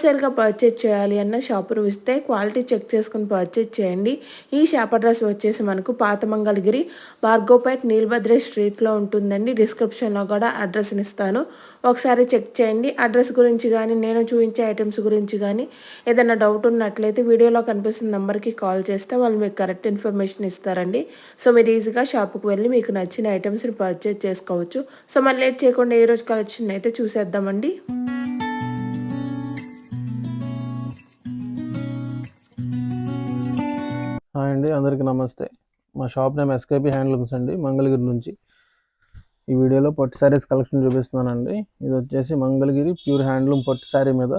హోల్సేల్గా పర్చేజ్ చేయాలి అన్న షాపును ఇస్తే క్వాలిటీ చెక్ చేసుకుని పర్చేజ్ చేయండి. ఈ షాప్ అడ్రస్ వచ్చేసి మనకు పాత మంగళగిరి భార్గోపేట్ నీల్భద్రే స్ట్రీట్లో ఉంటుందండి. డిస్క్రిప్షన్లో కూడా అడ్రస్ని ఇస్తాను. ఒకసారి చెక్ చేయండి. అడ్రస్ గురించి కానీ నేను చూపించే ఐటమ్స్ గురించి కానీ ఏదైనా డౌట్ ఉన్నట్లయితే వీడియోలో కనిపిస్తున్న నెంబర్కి కాల్ చేస్తే వాళ్ళు మీకు కరెక్ట్ ఇన్ఫర్మేషన్ ఇస్తారండి. సో మీరు ఈజీగా షాప్కి వెళ్ళి మీకు నచ్చిన ఐటమ్స్ని పర్చేజ్ చేసుకోవచ్చు. సో మరి లేట్ చేయకుండా ఏ రోజు కలెక్షన్ అయితే చూసేద్దామండి. హాయ్ అండి అందరికీ నమస్తే. మా షాప్ నేమ్ ఎస్కేపీ హ్యాండ్లూమ్స్ అండి మంగళగిరి నుంచి. ఈ వీడియోలో పట్టు శారీస్ కలెక్షన్ చూపిస్తున్నానండి. ఇది వచ్చేసి మంగళగిరి ప్యూర్ హ్యాండ్లూమ్ పట్టు శారీ మీద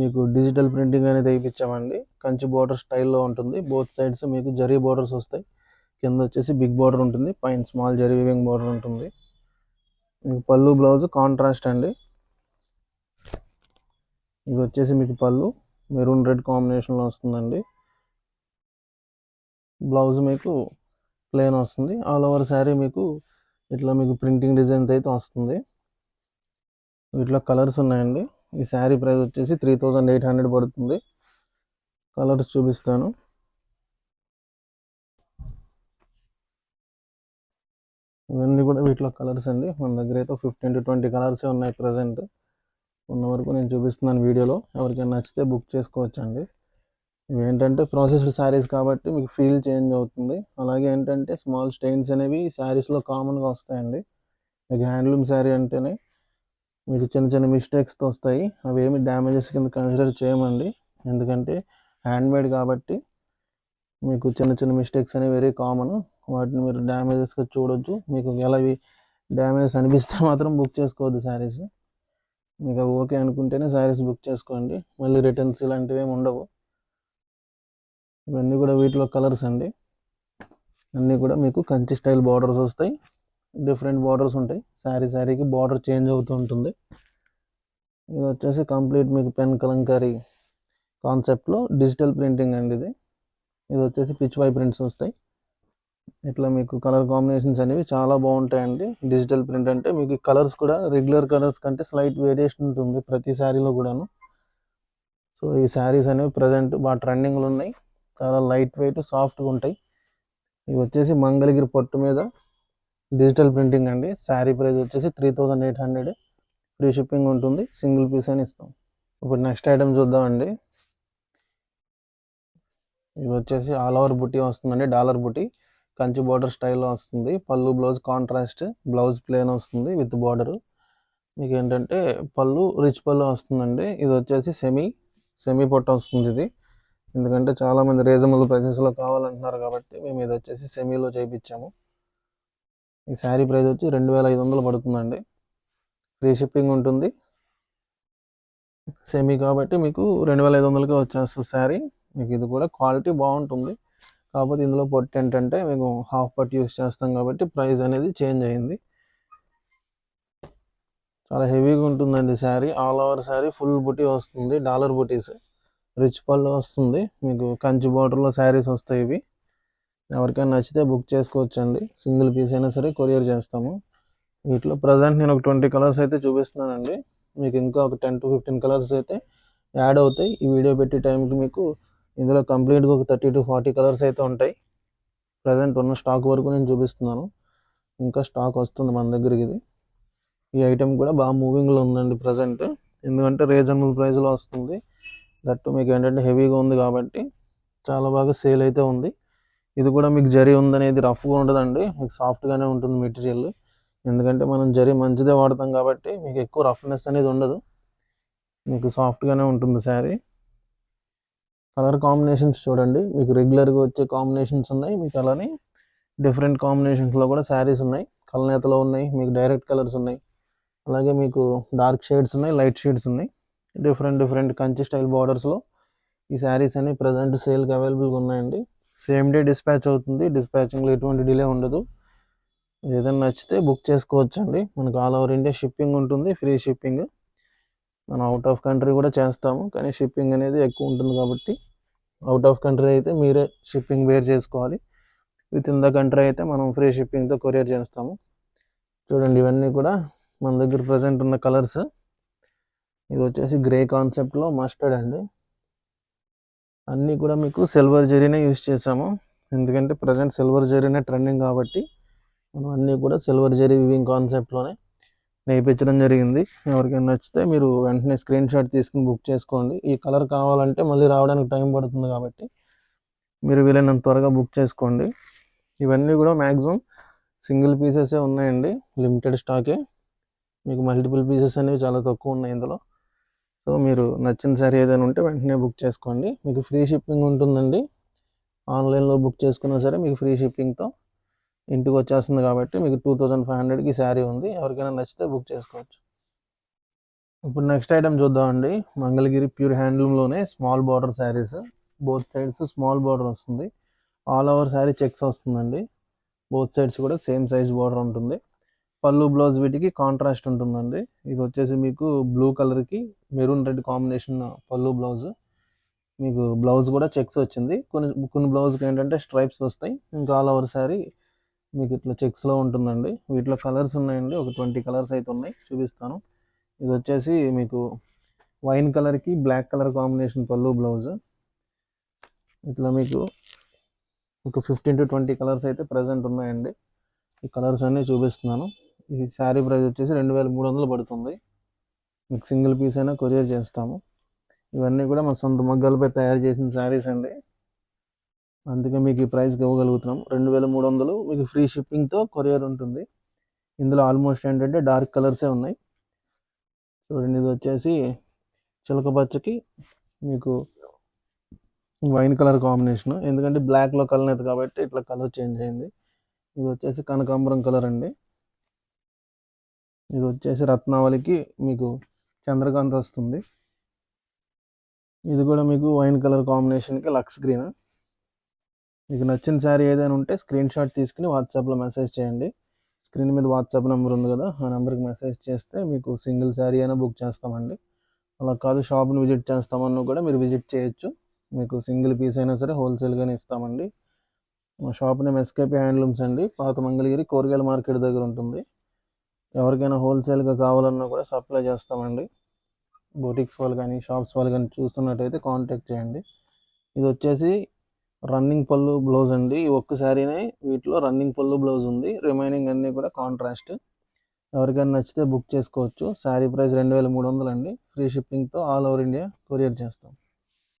మీకు డిజిటల్ ప్రింటింగ్ అనేది వేయించామండి. కంచి బోర్డర్ స్టైల్లో ఉంటుంది. బోత్ సైడ్స్ మీకు జరీ బోర్డర్స్ వస్తాయి. కింద వచ్చేసి బిగ్ బోర్డర్ ఉంటుంది. పైన స్మాల్ జరీ వివింగ్ బోర్డర్ ఉంటుంది. మీకు పళ్ళు బ్లౌజ్ కాంట్రాస్ట్ అండి. ఇది వచ్చేసి మీకు పళ్ళు. మెరూన్ రెడ్ కాంబినేషన్లో వస్తుందండి. బ్లౌజ్ మీకు ప్లెయిన్ వస్తుంది. ఆల్ ఓవర్ శారీ మీకు ఇట్లా మీకు ప్రింటింగ్ డిజైన్ అయితే వస్తుంది. వీటిలో కలర్స్ ఉన్నాయండి. ఈ శారీ ప్రైస్ వచ్చేసి త్రీ థౌజండ్ ఎయిట్ హండ్రెడ్ పడుతుంది. కలర్స్ చూపిస్తాను. ఇవన్నీ కూడా వీటిలో కలర్స్ అండి. మన దగ్గర అయితే ఫిఫ్టీన్ టు ట్వంటీ కలర్సే ఉన్నాయి ప్రజెంట్ ఉన్న వరకు నేను చూపిస్తున్నాను వీడియోలో. ఎవరికైనా నచ్చితే బుక్ చేసుకోవచ్చండి. ఇవి ఏంటంటే ప్రాసెస్డ్ శారీస్ కాబట్టి మీకు ఫీల్ చేంజ్ అవుతుంది. అలాగే ఏంటంటే స్మాల్ స్టెయిన్స్ అనేవి శారీస్లో కామన్గా వస్తాయండి. మీకు హ్యాండ్లూమ్ శారీ అంటేనే మీకు చిన్న చిన్న మిస్టేక్స్తో వస్తాయి. అవి ఏమి డ్యామేజెస్ కింద కన్సిడర్ చేయమండి. ఎందుకంటే హ్యాండ్మేడ్ కాబట్టి మీకు చిన్న చిన్న మిస్టేక్స్ అనేవి వెరీ కామన్. వాటిని మీరు డ్యామేజెస్గా చూడొచ్చు మీకు ఎలా డ్యామేజెస్ అనిపిస్తే మాత్రం బుక్ చేసుకోవద్దు శారీస్. మీకు అవి ఓకే అనుకుంటేనే శారీస్ బుక్ చేసుకోండి. మళ్ళీ రిటర్న్స్ ఇలాంటివి ఏమి ఉండవు. ఇవన్నీ కూడా వీటిలో కలర్స్ అండి. అన్నీ కూడా మీకు కంచి స్టైల్ బార్డర్స్ వస్తాయి. డిఫరెంట్ బార్డర్స్ ఉంటాయి. శారీ శారీకి బార్డర్ చేంజ్ అవుతూ ఉంటుంది. ఇది వచ్చేసి కంప్లీట్ మీకు పెన్ కలంకారీ కాన్సెప్ట్లో డిజిటల్ ప్రింటింగ్ అండి ఇది. ఇది వచ్చేసి పిచ్ వై ప్రింట్స్ వస్తాయి. ఇట్లా మీకు కలర్ కాంబినేషన్స్ అనేవి చాలా బాగుంటాయండి. డిజిటల్ ప్రింట్ అంటే మీకు కలర్స్ కూడా రెగ్యులర్ కలర్స్ కంటే స్లైట్ వేరియేషన్ ఉంటుంది ప్రతి శారీలో కూడాను. సో ఈ శారీస్ అనేవి ప్రజెంట్ బాగా ట్రెండింగ్లో ఉన్నాయి. చాలా లైట్ వెయిట్ సాఫ్ట్గా ఉంటాయి. ఇవి వచ్చేసి మంగళగిరి పట్టు మీద డిజిటల్ ప్రింటింగ్ అండి. శారీ ప్రైస్ వచ్చేసి three thousand eight hundred. Free shipping ఉంటుంది. సింగిల్ పీస్ అని ఇస్తాం. ఇప్పుడు నెక్స్ట్ ఐటమ్ చూద్దామండి. ఇది వచ్చేసి ఆల్ ఓవర్ బుటీ వస్తుందండి. డాలర్ బుటీ కంచి బార్డర్ స్టైల్లో వస్తుంది. పళ్ళు బ్లౌజ్ కాంట్రాస్ట్ బ్లౌజ్ ప్లేన్ వస్తుంది విత్ బార్డర్. మీకు ఏంటంటే పళ్ళు రిచ్ పళ్ళు వస్తుందండి. ఇది వచ్చేసి సెమీ సెమీ పొట్ట వస్తుంది ఇది. ఎందుకంటే చాలామంది రీజనబుల్ ప్రైసెస్లో కావాలంటున్నారు కాబట్టి మేము ఇది వచ్చేసి సెమీలో చేయించాము ఈ శారీ ప్రైస్ వచ్చి రెండు వేల ఐదు వందలు పడుతుందండి. ఫ్రీ షిప్పింగ్ ఉంటుంది. సెమీ కాబట్టి మీకు రెండు వేల ఐదు వందలకే వచ్చేస్తుంది శారీ. మీకు ఇది కూడా క్వాలిటీ బాగుంటుంది. కాకపోతే ఇందులో పొట్టు ఏంటంటే మేము హాఫ్ పట్ యూస్ చేస్తాం కాబట్టి ప్రైస్ అనేది చేంజ్ అయింది. చాలా హెవీగా ఉంటుందండి sari. All over sari full బుటీ వస్తుంది. డాలర్ బుటీస్ రిచ్ పళ్ళు వస్తుంది. మీకు కంచి బార్డర్లో శారీస్ వస్తాయి ఇవి. ఎవరికైనా నచ్చితే బుక్ చేసుకోవచ్చు అండి సింగిల్ పీస్ అయినా సరే కొరియర్ చేస్తాము. వీటిలో ప్రజెంట్ నేను ఒక ట్వంటీ కలర్స్ అయితే చూపిస్తున్నానండి. మీకు ఇంకా ఒక టెన్ టు ఫిఫ్టీన్ కలర్స్ అయితే యాడ్ అవుతాయి. ఈ వీడియో పెట్టే టైంకి మీకు ఇందులో కంప్లీట్గా ఒక థర్టీ టు ఫార్టీ కలర్స్ అయితే ఉంటాయి. ప్రజెంట్ ఉన్న స్టాక్ వరకు నేను చూపిస్తున్నాను. ఇంకా స్టాక్ వస్తుంది మన దగ్గరికి. ఇది ఈ ఐటెం కూడా బాగా మూవింగ్లో ఉందండి ప్రజెంట్. ఎందుకంటే రీజనబుల్ ప్రైస్లో వస్తుంది. దట్టు మీకు ఏంటంటే హెవీగా ఉంది కాబట్టి చాలా బాగా సేల్ అయితే ఉంది. ఇది కూడా మీకు జరీ ఉందనేది రఫ్గా ఉండదండి. మీకు సాఫ్ట్గానే ఉంటుంది మెటీరియల్. ఎందుకంటే మనం జరీ మంచిదే వాడతాం కాబట్టి మీకు ఎక్కువ రఫ్నెస్ అనేది ఉండదు. మీకు సాఫ్ట్గానే ఉంటుంది శారీ. కలర్ కాంబినేషన్స్ చూడండి. మీకు రెగ్యులర్గా వచ్చే కాంబినేషన్స్ ఉన్నాయి. మీకు అలానే డిఫరెంట్ కాంబినేషన్స్లో కూడా శారీస్ ఉన్నాయి. కలనేతలో ఉన్నాయి. మీకు డైరెక్ట్ కలర్స్ ఉన్నాయి. అలాగే మీకు డార్క్ షేడ్స్ ఉన్నాయి. లైట్ షేడ్స్ ఉన్నాయి. డిఫరెంట్ డిఫరెంట్ కంచి స్టైల్ బార్డర్స్లో ఈ శారీస్ అన్ని ప్రజెంట్ సేల్కి అవైలబుల్గా ఉన్నాయండి. సేమ్ డే డిస్పాచ్ అవుతుంది. డిస్పాచింగ్లో ఎటువంటి డిలే ఉండదు. ఏదైనా నచ్చితే బుక్ చేసుకోవచ్చు అండి మనకు ఆల్ ఓవర్ ఇండియా షిప్పింగ్ ఉంటుంది. ఫ్రీ షిప్పింగ్ మనం అవుట్ ఆఫ్ కంట్రీ కూడా చేస్తాము. కానీ షిప్పింగ్ అనేది ఎక్కువ ఉంటుంది కాబట్టి అవుట్ ఆఫ్ కంట్రీ అయితే మీరే షిప్పింగ్ వేర్ చేసుకోవాలి. విత్ ఇన్ ద కంట్రీ అయితే మనం ఫ్రీ షిప్పింగ్తో కొరియర్ చేస్తాము. చూడండి ఇవన్నీ కూడా మన దగ్గర ప్రజెంట్ ఉన్న కలర్స్ ఇది వచ్చేసి గ్రే కాన్సెప్ట్లో మస్టర్డ్ అండి. అన్నీ కూడా మీకు సిల్వర్ జరీనే యూజ్ చేసాము ఎందుకంటే ప్రజెంట్ సిల్వర్ జరీనే ట్రెండింగ్ కాబట్టి మనం అన్నీ కూడా సిల్వర్ జరీ వివింగ్ కాన్సెప్ట్లోనే నేర్పించడం జరిగింది. ఎవరికైనా నచ్చితే మీరు వెంటనే స్క్రీన్ షాట్ తీసుకుని బుక్ చేసుకోండి. ఈ కలర్ కావాలంటే మళ్ళీ రావడానికి టైం పడుతుంది కాబట్టి మీరు వీలైనంత త్వరగా బుక్ చేసుకోండి. ఇవన్నీ కూడా మ్యాక్సిమం సింగిల్ పీసెసే ఉన్నాయండి. లిమిటెడ్ స్టాకే మీకు మల్టిపుల్ పీసెస్ అనేవి చాలా తక్కువ ఉన్నాయి ఇందులో. సో మీరు నచ్చిన సారీ ఏదైనా ఉంటే వెంటనే బుక్ చేసుకోండి. మీకు ఫ్రీ షిప్పింగ్ ఉంటుందండి. ఆన్లైన్లో బుక్ చేసుకున్నా సరే మీకు ఫ్రీ షిప్పింగ్తో ఇంటికి వచ్చేస్తుంది కాబట్టి మీకు టూ థౌజండ్ ఫైవ్ హండ్రెడ్కి శారీ ఉంది. ఎవరికైనా నచ్చితే బుక్ చేసుకోవచ్చు. ఇప్పుడు నెక్స్ట్ ఐటమ్ చూద్దామండి. Mangalagiri pure హ్యాండ్లూమ్లోనే small border saris. Both sides small border వస్తుంది. ఆల్ ఓవర్ శారీ చెక్స్ వస్తుందండి. బోత్ సైడ్స్ కూడా సేమ్ సైజ్ బార్డర్ ఉంటుంది. పళ్ళు బ్లౌజ్ వీటికి కాంట్రాస్ట్ ఉంటుందండి. ఇది వచ్చేసి మీకు బ్లూ కలర్కి మెరూన్ రెడ్ కాంబినేషన్ పళ్ళు బ్లౌజ్. మీకు బ్లౌజ్ కూడా చెక్స్ వచ్చింది. కొన్ని కొన్ని బ్లౌజ్కి ఏంటంటే స్ట్రైప్స్ వస్తాయి. ఇంకా ఆల్ ఓవర్ శారీ మీకు ఇట్లా చెక్స్లో ఉంటుందండి. వీటిలో కలర్స్ ఉన్నాయండి. ఒక ట్వంటీ కలర్స్ అయితే ఉన్నాయి. చూపిస్తాను. ఇది వచ్చేసి మీకు వైన్ కలర్కి బ్లాక్ కలర్ కాంబినేషన్ పళ్ళు బ్లౌజ్. ఇట్లా మీకు ఒక ఫిఫ్టీన్ టు ట్వంటీ కలర్స్ అయితే ప్రజెంట్ ఉన్నాయండి. ఈ కలర్స్ అన్నీ చూపిస్తున్నాను. ఈ శారీ ప్రైస్ వచ్చేసి రెండు వేల మూడు వందలు పడుతుంది. మీకు సింగిల్ పీస్ అయినా కొరియర్ చేస్తాము. ఇవన్నీ కూడా మా సొంత మగ్గాలపై తయారు చేసిన శారీస్ అండి. అందుకే మీకు ఈ ప్రైస్కి ఇవ్వగలుగుతున్నాం. రెండు వేల మూడు వందలు మీకు ఫ్రీ షిప్పింగ్తో కొరియర్ ఉంటుంది. ఇందులో ఆల్మోస్ట్ ఏంటంటే డార్క్ కలర్సే ఉన్నాయి. చూడండి ఇది వచ్చేసి చిలక పచ్చకి మీకు వైన్ కలర్ కాంబినేషన్. ఎందుకంటే బ్లాక్లో కలర్ కాబట్టి ఇట్లా కలర్ చేంజ్ అయింది. ఇది వచ్చేసి కనకాంబరం కలర్ అండి. ఇది వచ్చేసి రత్నావళికి మీకు చంద్రకాంత్ వస్తుంది. ఇది కూడా మీకు వైన్ కలర్ కాంబినేషన్కి లక్స్ గ్రీన్. మీకు నచ్చిన శారీ ఏదైనా ఉంటే స్క్రీన్ షాట్ తీసుకుని వాట్సాప్లో మెసేజ్ చేయండి. స్క్రీన్ మీద వాట్సాప్ నెంబర్ ఉంది కదా ఆ నెంబర్కి మెసేజ్ చేస్తే మీకు సింగిల్ శారీ అయినా బుక్ చేస్తామండి. అలా కాదు షాప్ని విజిట్ చేస్తామన్నా కూడా మీరు విజిట్ చేయొచ్చు. మీకు సింగిల్ పీస్ అయినా సరే హోల్సేల్గానే ఇస్తామండి. మా షాప్ నేమ్ ఎస్కేపీ హ్యాండ్లూమ్స్ అండి. పాత మంగళగిరి కూరగాయల మార్కెట్ దగ్గర ఉంటుంది. ఎవరికైనా హోల్సేల్గా కావాలన్నా కూడా సప్లై చేస్తామండి. బోటిక్స్ వాళ్ళు కానీ షాప్స్ వాళ్ళు కానీ చూస్తున్నట్టయితే కాంటాక్ట్ చేయండి. ఇది వచ్చేసి రన్నింగ్ పళ్ళు బ్లౌజ్ అండి. ఈ ఒక్క శారీనే వీటిలో రన్నింగ్ పళ్ళు బ్లౌజ్ ఉంది. రిమైనింగ్ అన్నీ కూడా కాంట్రాస్ట్ ఎవరికైనా నచ్చితే బుక్ చేసుకోవచ్చు. శారీ ప్రైస్ రెండు వేల మూడు వందలు అండి. ఫ్రీ షిప్పింగ్తో ఆల్ ఓవర్ ఇండియా కొరియర్ చేస్తాం.